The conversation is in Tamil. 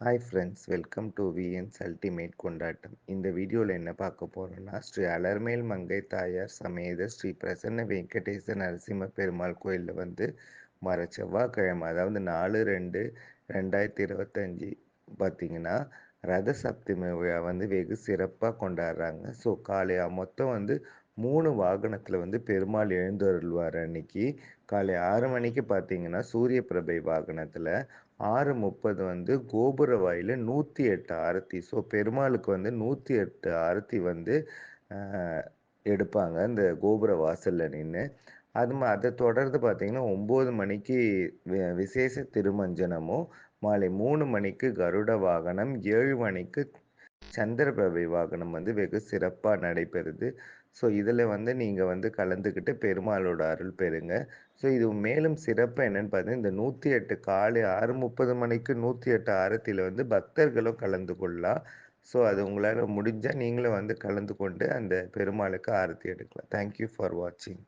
Hi friends welcome to VNS ultimate கொண்டாட்டம் இந்த வீடியோவில் என்ன பார்க்க போகிறோம்னா ஸ்ரீ அலர்மேல் மங்கை தாயார் சமேத ஸ்ரீ பிரசன்ன வெங்கடேச நரசிம்ம பெருமாள் கோயிலில் வந்து மர செவ்வாய்க்கிழமை அதாவது நாலு ரெண்டு ரெண்டாயிரத்தி இருபத்தஞ்சி பார்த்திங்கன்னா ரத சப்தமி விழா வந்து வெகு சிறப்பாக கொண்டாடுறாங்க. ஸோ காலையாக மொத்தம் வந்து மூணு வாகனத்தில் வந்து பெருமாள் எழுந்தருள்வார் அன்னைக்கு. காலை ஆறு மணிக்கு பார்த்தீங்கன்னா சூரிய பிரபை வாகனத்தில் ஆறு முப்பது வந்து கோபுர வாயில் நூற்றி எட்டு ஆரத்தி. ஸோ பெருமாளுக்கு வந்து நூற்றி எட்டு ஆரத்தி வந்து எடுப்பாங்க இந்த கோபுர வாசலில் நின்று அது அதை தொடர்ந்து பார்த்திங்கன்னா ஒம்பது மணிக்கு விசேஷ திருமஞ்சனமும் மாலை மூணு மணிக்கு கருட வாகனம் ஏழு மணிக்கு சந்திரபிரபை வாகனம் வந்து வெகு சிறப்பாக நடைபெறுது. ஸோ இதில் வந்து நீங்கள் வந்து கலந்துக்கிட்டு பெருமாளோட அருள் பெறுங்க. ஸோ இது மேலும் சிறப்பு என்னென்னு பார்த்தீங்கன்னா இந்த நூற்றி எட்டு காலை ஆறு முப்பது மணிக்கு நூற்றி எட்டு ஆரத்தியில் வந்து பக்தர்களும் கலந்து கொள்ளலாம். ஸோ அது உங்களால் முடிஞ்சால் நீங்களும் வந்து கலந்து கொண்டு அந்த பெருமாளுக்கு ஆரத்தி எடுக்கலாம். தேங்க்யூ ஃபார் வாட்சிங்